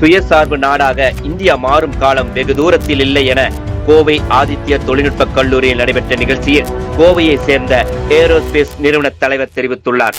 சுயசார்பு நாடாக இந்தியா மாறும் காலம் வெகு தூரத்தில் இல்லை என கோவை ஆதித்ய தொழில்நுட்ப கல்லூரியில் நடைபெற்ற நிகழ்ச்சியில் கோவையை சேர்ந்த ஏரோஸ்பேஸ் நிறுவன தலைவர் தெரிவித்துள்ளார்.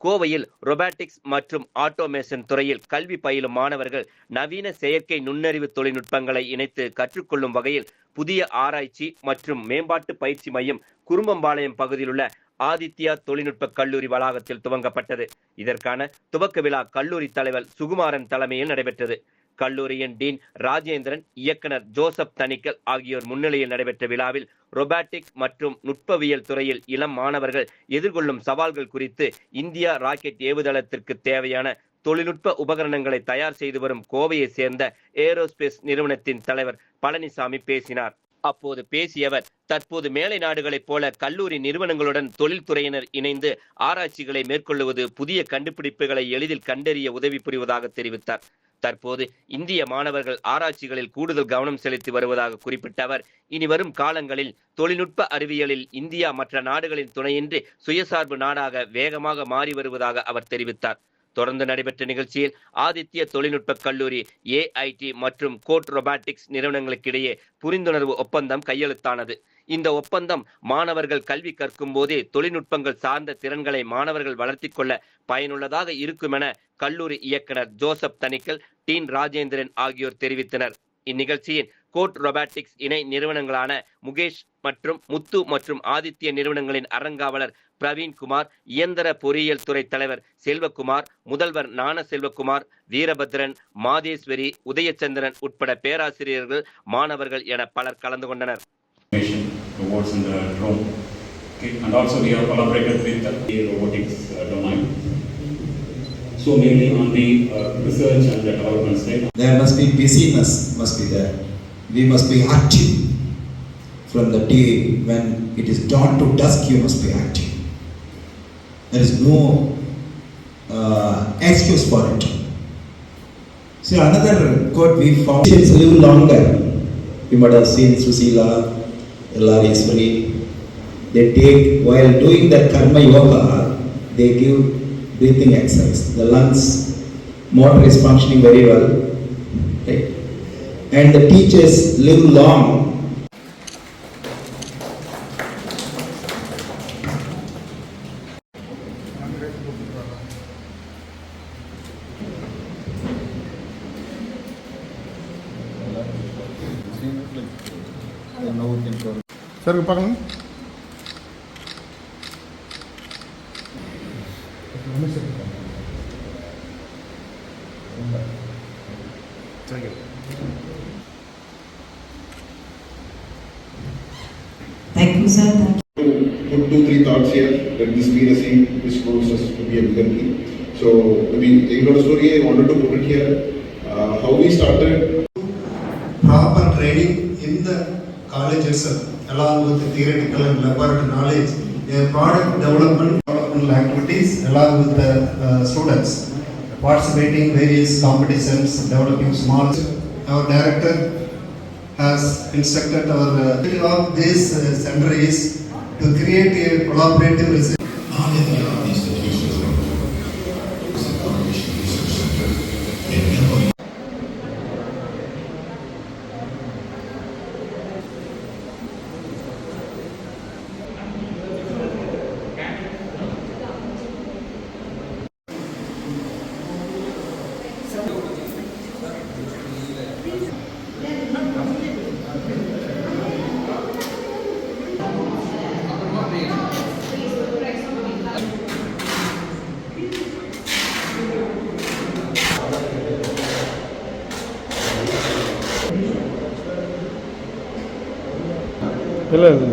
கோவையில் ரொபாட்டிக்ஸ் மற்றும் ஆட்டோமேஷன் துறையில் கல்வி பயிலும் மாணவர்கள் நவீன செயற்கை நுண்ணறிவு தொழில்நுட்பங்களை இணைத்து கற்றுக்கொள்ளும் வகையில் புதிய ஆராய்ச்சி மற்றும் மேம்பாட்டு பயிற்சி மையம் குறும்பம்பாளையம் பகுதியில் உள்ள ஆதித்யா தொழில்நுட்ப கல்லூரி வளாகத்தில் துவங்கப்பட்டது. இதற்கான துவக்க விழா கல்லூரி தலைவர் சுகுமாரன் தலைமையில் நடைபெற்றது. கல்லூரியின் டீன் ராஜேந்திரன் இயக்குனர் ஜோசப் தணிக்கல் ஆகியோர் முன்னிலையில் நடைபெற்ற விழாவில் ரொபாட்டிக் மற்றும் நுட்பவியல் துறையில் இளம் மாணவர்கள் எதிர்கொள்ளும் சவால்கள் குறித்து இந்தியா ராக்கெட் ஏவுதளத்திற்கு தேவையான தொழில்நுட்ப உபகரணங்களை தயார் செய்து வரும் கோவையை சேர்ந்த ஏரோஸ்பேஸ் நிறுவனத்தின் தலைவர் பழனிசாமி பேசினார். அப்போது பேசியவர் தற்போது மேலை நாடுகளைப் போல கல்லூரி நிறுவனங்களுடன் தொழில்துறையினர் இணைந்து ஆராய்ச்சிகளை மேற்கொள்ளுவது புதிய கண்டுபிடிப்புகளை எளிதில் கண்டறிய உதவி புரிவதாக தெரிவித்தார். தற்போது இந்திய மாணவர்கள் ஆராய்ச்சிகளில் கூடுதல் கவனம் செலுத்தி வருவதாக குறிப்பிட்ட அவர் இனி வரும் காலங்களில் தொழில்நுட்ப அறிவியலில் இந்தியா மற்ற நாடுகளின் துணையின்றி சுயசார்பு நாடாக வேகமாக மாறி வருவதாக அவர் தெரிவித்தார். தொடர்ந்து நடைபெற்ற நிகழ்ச்சியில் ஆதித்ய தொழில்நுட்ப கல்லூரி ஏஐடி மற்றும் கோட் ரொபாட்டிக்ஸ் நிறுவனங்களுக்கிடையே புரிந்துணர்வு ஒப்பந்தம் கையெழுத்தானது. இந்த ஒப்பந்தம் மாணவர்கள் கல்வி கற்கும் போதே தொழில்நுட்பங்கள் சார்ந்த திறன்களை மாணவர்கள் வளர்த்தி கொள்ள பயனுள்ளதாக இருக்கும் என கல்லூரி இயக்குனர் ஜோசப் தணிக்கல் டீன் ராஜேந்திரன் ஆகியோர் தெரிவித்தனர். இந்நிகழ்ச்சியின் கோட் ரொபாட்டிக்ஸ் இணை நிறுவனங்களான முகேஷ் மற்றும் முத்து மற்றும் ஆதித்ய நிறுவனங்களின் அறங்காவலர் பிரவீன்குமார் இயந்திர பொறியியல் துறை தலைவர் செல்வகுமார் முதல்வர் ஞான செல்வகுமார் வீரபத்ரன் மாதேஸ்வரி உதயச்சந்திரன் உட்பட பேராசிரியர்கள் மாணவர்கள் என பலர் கலந்து கொண்டனர் and also we have collaborated with the robotics uh, domain. So mainly on the uh, research and the development side. There must be busyness, must be there. We must be active. From the day when it is dawn to dusk, you must be active. There is no uh, excuse for it. See, another quote we found is live longer. You might have seen Susila, Lariswari. They take, while doing the karma yoga, they give breathing exercise. The lungs motor is functioning very well. Right? and the teachers live long. Sir, you pakai ini. Thank you, sir. Thank you. Two, two, three thoughts here that this be the seed which moves us to be a bigger. So, I mean, you know, story I wanted to put it here. Uh, how we started. Proper training in the college itself, along with the theoretical and laboratory knowledge, a product development, developmental activities, along with the uh, students participating various competitions, developing small. Our director has instructed our, uh, of this uh, center is to create a collaborative research Beleza.